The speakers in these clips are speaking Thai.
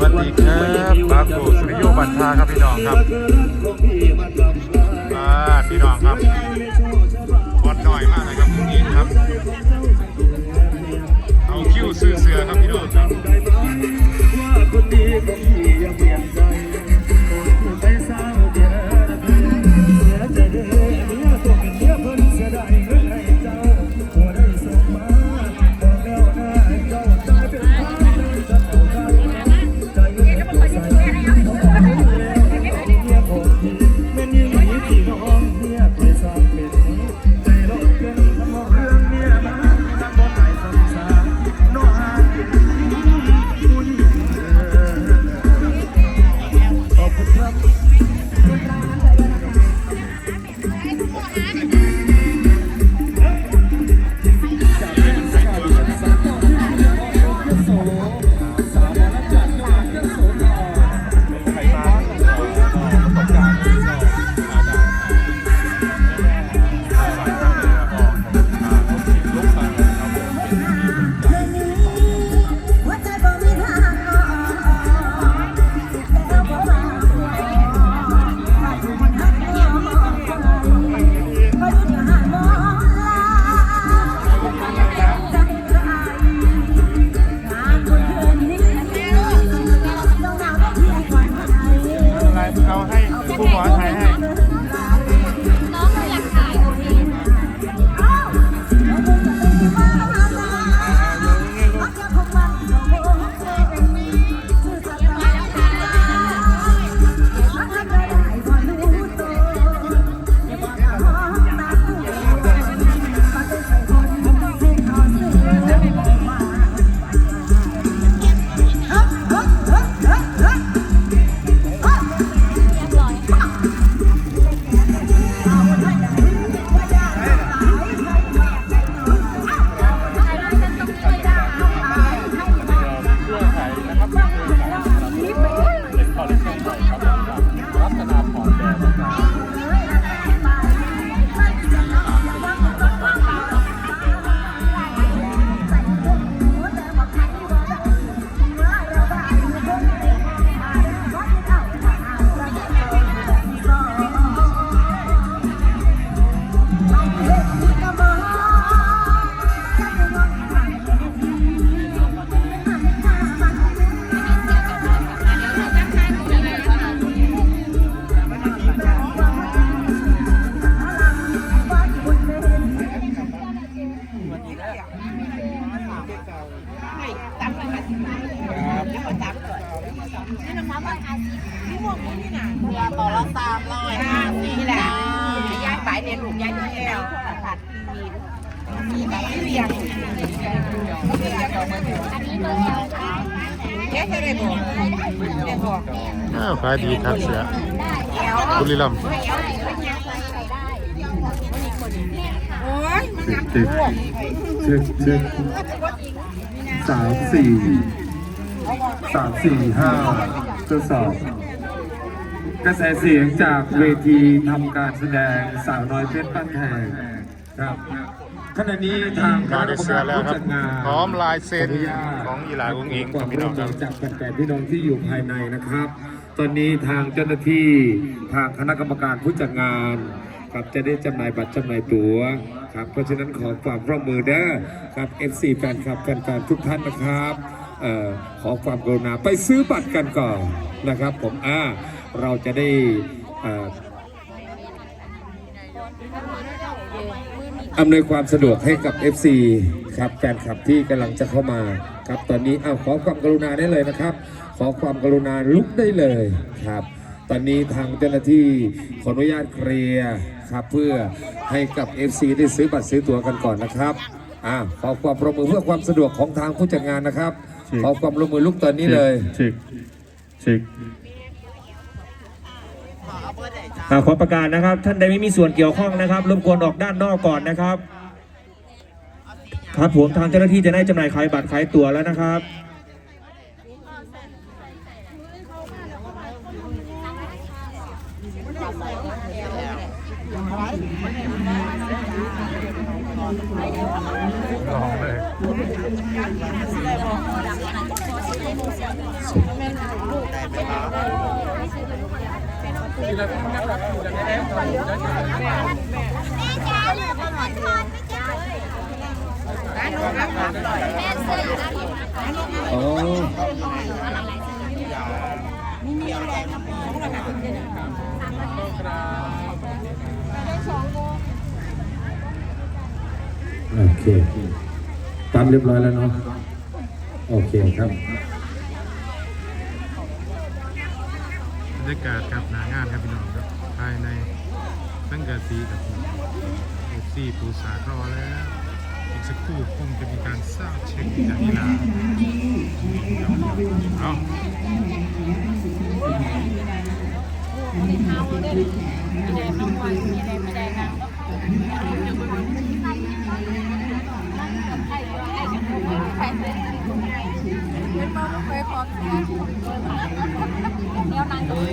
วัสดีครับบากูสุริโยบันทาครับพี่น้องครับอ่าพี่น้องครับบอลหน่อยมากเลยครับพรุ่งนี้ครับ เอาคิวซื้อเสือครับพี่น้องครับ ต่อละสามร้อยห้าสิบแหละย้ายไปเนี่ยลูกย้ายที่แล้วผัดมีแบบเรียงอันนี้เบอร์เอลค่ะแค่ได้บอกได้บอกอ้าวขายดีครับเสือได้บุรีรัมย์ใส่ได้โอ้ยมันเช็คเช็คเช็คสามสี่สามสี่ห้าทดสอบ กระแสเสียงจากเวทีทำการแสดงสาวน้อยเพชรบ้านแพงครับขณะนี้ทางคมาณะกรได้รมเสือการแล้วผู้ครับจัดงานพร้อมลายเซ็นของอีหลาองอิงครับพี่น้องครับจากแฟนๆพี่น้องที่อยู่ภายในนะครับ ตอนนี้ทางเจ้าหน้าที่ทางคณะกรรมการผู้จัดงานครับจะได้จำหน่ายบัตรจำหน่ายตั๋วครับเพราะฉะนั้นขอความร่วมมือเด้อครับ FC แฟนคลับแฟนๆทุกท่านนะครับเอ่อขอความกรุณาไปซื้อบัตรกันก่อนนะครับ ผมอ่า เราจะได้เอ่ออำนวยความสะดวกให้กับ FC ครับแฟนคลับที่กำลังจะเข้ามาครับตอนนี้เอาขอความกรุณาได้เลยนะครับ ขอความกรุณาลุกได้เลยครับ ตอนนี้ทางเจ้าหน้าที่ขออนุญาตเคลียร์ครับเพื่อให้กับ FC ได้ซื้อบัตรซื้อตั๋วกันก่อนนะครับอ่าขอความร่วมมือเพื่อความสะดวกของทางผู้จัดงานนะครับ ขอความร่วมมือลุกตอนนี้เลยเช็คเช็ค อ่าขอประกาศนะครับ ท่านใดไม่มีส่วนเกี่ยวข้องนะครับรบกวนออกด้านนอกก่อนนะครับ ครับผมทางเจ้าหน้าที่จะได้จำหน่ายขายบัตรขายตั๋วแล้วนะครับได้เจอกันนะครับ แม่จ๋าเรือพอนพอนไปจ้าแม่เสื้ออยู่ด้านบนนะคะอ๋อโอเคตามเรียบร้อยแล้วเนาะโอเคครับ รยากาศครับหนางานครับพี่น้องครับภายในตั้งกะสีกับเอฟซีปูสารอแล้ว อีกสักครู่คงจะมีการทราบเช็คจากนีลาเอาเ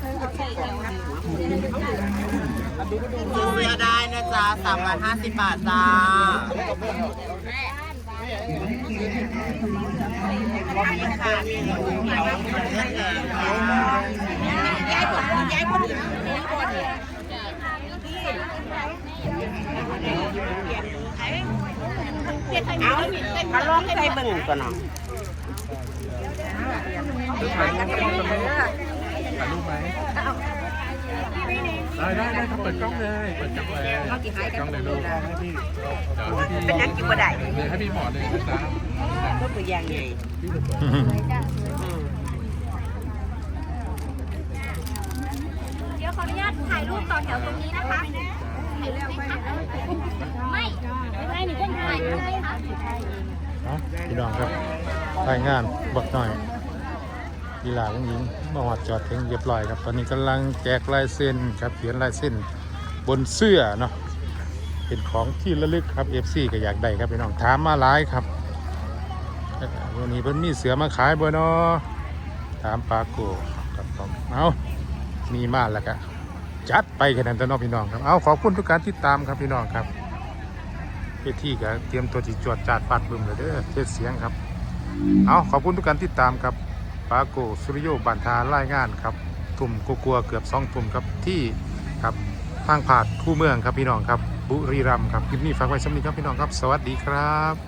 สื้อได้นะจ๊ะสามร้อยห้าสิบบาทจ้าย้ายคนย้ายคนอื่นเอาเขาลองใส่เบิ่งก่อนเนาะ ถ่ายรูปไหมได้ได้ได้ครับเปิดกล้องเลยเปิดกล้องเลยเปิดกล้องเลยลูกให้พี่เดี๋ยวให้พี่เป็นนักกินบ่ได้เลยให้พี่หมอเลยนะจ๊ะก็ตัวอย่างไงเดี๋ยวขออนุญาตถ่ายรูปต่อแถวตรงนี้นะคะถ่ายรูปไหมคะไม่ไม่ใช่หนูต้องถ่ายรูปไหมคะเอาพี่น้องครับรายงานบักหน่อย กีฬาของหญิงมาหอดจอดถึงเรียบร้อยครับ ตอนนี้กำลังแจกลายเส้นครับเขียนลายเส้นบนเสื้อเนาะเป็นของที่ระลึกครับ FC ก็อยากได้ครับพี่น้องถามมาหลายครับวันนี้เพิ่นมีเสือมาขายบ่เนาะถามปาโกครับผมเอามีมาแล้วก็จัดไปกันนั้นเน้องพี่น้องครับเอาขอบคุณทุกการติดตามครับพี่น้องครับเวทีก็เตรียมตัวที่จวดจาดปัดบึมเลยเด้อเทศเสียงครับ เอาขอบคุณทุกการติดตามครับ ปาโกสุริโยบันทารายงานครับทุ่มกลัวเกือบสองทุ่มครับที่ครับทางผ่านคู่เมืองครับพี่น้องครับบุรีรัมย์ครับคลิปนี้ฝากไว้สำหรับนี้ครับพี่น้องครับ สวัสดีครับ